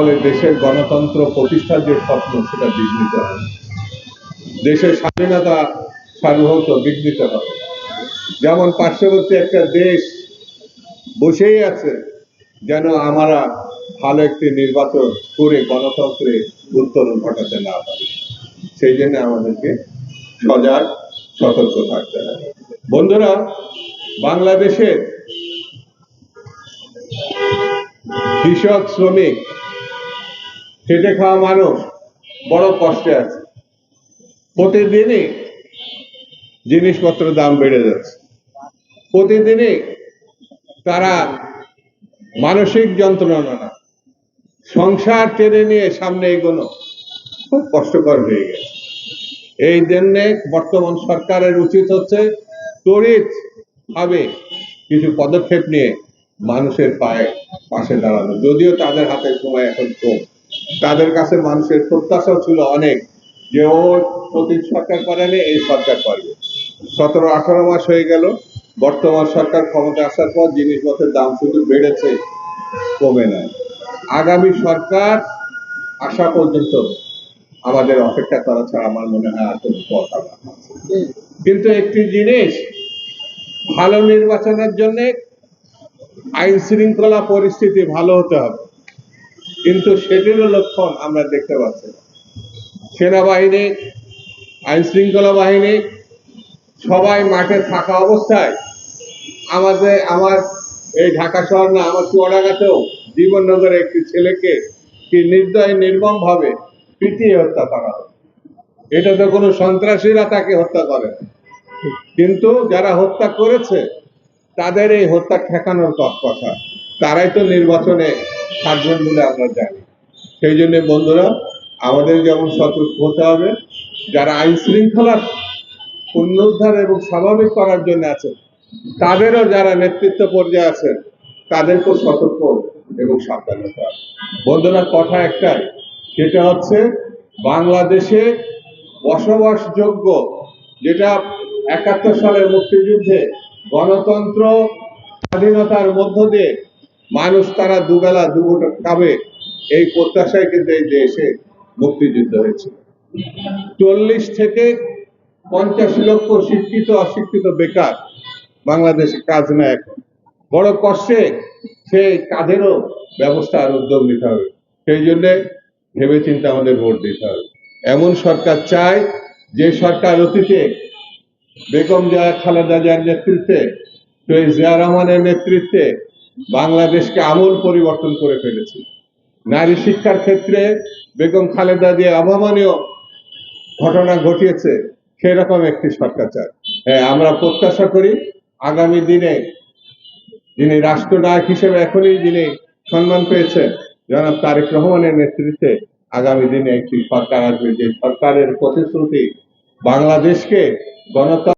তাহলে দেশের গণতন্ত্র প্রতিষ্ঠার যে স্বপ্ন, সেটা বিঘ্নিত হবে। দেশের স্বাধীনতা সার্বভৌত বিঘ্নিত হবে। যেমন পার্শ্ববর্তী একটা দেশ বসেই আছে, যেন আমরা ভালো একটি নির্বাচন করে গণতন্ত্রে উত্তরণ ঘটাতে না পারি। সেই জন্য আমাদেরকে সজাগ, সতর্ক থাকতে হবে। বন্ধুরা, বাংলাদেশের কৃষক, শ্রমিক খেটে খাওয়া মানুষ বড় কষ্টে আছে। প্রতিদিনই জিনিসপত্রের দাম বেড়ে যাচ্ছে। প্রতিদিনই তারা মানসিক যন্ত্রণা সংসার টেনে নিয়ে সামনে এগোনো খুব কষ্টকর হয়ে গেছে। এই জন্যে বর্তমান সরকারের উচিত হচ্ছে তড়িৎ ভাবে কিছু পদক্ষেপ নিয়ে মানুষের পায়ে, পাশে দাঁড়ানো। যদিও তাদের হাতে সময় এখন কম। তাদের কাছে মানুষের প্রত্যাশাও ছিল অনেক যে ও অতীত সরকার করেনি এই সরকার করবে সতেরো, আঠারো মাস হয়ে গেল। বর্তমান সরকার ক্ষমতা আসার পর জিনিসপত্রের দাম শুধু বেড়েছে, কমে নাই। আগামী সরকার আসা পর্যন্ত আমাদের অপেক্ষা করা ছাড়া আমার মনে হয় আর কোনো পথ কিন্তু একটি জিনিস, ভালো নির্বাচনের জন্য আইন শৃঙ্খলা পরিস্থিতি ভালো হতে হবে। কিন্তু সেটিরও লক্ষণ আমরা দেখতে পাচ্ছি সেনাবাহিনী আইন শৃঙ্খলা বাহিনী, সবাই মাঠে থাকা অবস্থায় আমাদের, আমার এই ঢাকা শহর না, আমার চুয়াডাঙ্গাতেও জীবননগরে একটি ছেলেকে কি নির্দয় নির্মম ভাবে পিটিয়ে হত্যা করা এটা তো কোনো সন্ত্রাসীরা তাকে হত্যা করে কিন্তু যারা হত্যা করেছে, তাদের এই হত্যা ঠেকানোর কথা তারাই তো নির্বাচনে থাকবেন বলে আমরা জানি সেই জন্য বন্ধুরা, আমাদের যেমন সতর্ক হতে হবে, যারা আইন শৃঙ্খলা পুনরুদ্ধার এবং স্বাভাবিক করার জন্য আছেন, তাদেরও যারা নেতৃত্ব পর্যায়ে আছেন, তাদেরকেও সতর্ক এবং সাবধান হতে হবে। বন্ধুরা, কথা একটাই, সেটা হচ্ছে বাংলাদেশে বসবাসযোগ্য যেটা একাত্তর সালের মুক্তিযুদ্ধে গণতন্ত্র, স্বাধীনতার মধ্য দিয়ে মানুষ তারা দুবেলা দুমুঠো খাবে। এই প্রত্যাশায় কিন্তু এই দেশে মুক্তিযুদ্ধ হয়েছে। চল্লিশ থেকে পঞ্চাশ লক্ষ শিক্ষিত, অশিক্ষিত বেকার বাংলাদেশে কাজ না এখন। বড় কষ্টে সেই কাজেরও ব্যবস্থা আর উদ্যোগ নিতে হবে। সেই জন্য ভেবে চিন্তে আমাদের ভোট দিতে হবে। এমন সরকার চায় যে সরকার অতীতে বেগম জিয়া খালেদা জিয়ার নেতৃত্বে, শহীদ জিয়া রহমানের নেতৃত্বে বাংলাদেশকে আমূল পরিবর্তন করে ফেলেছে। নারী শিক্ষার ক্ষেত্রে বেগম খালেদা জিয়া অভাবনীয় ঘটনা ঘটিয়েছে, সেরকম একটি সরকার চায় হ্যাঁ আমরা প্রত্যাশা করি আগামী দিনে যিনি রাষ্ট্রনায়ক হিসেবে এখনই যিনি সম্মান পেয়েছেন, জনাব তারেক রহমানের নেতৃত্বে আগামী দিনে একটি সরকার আসবে। যে সরকারের প্রতিশ্রুতি বাংলাদেশকে গণতন্ত্র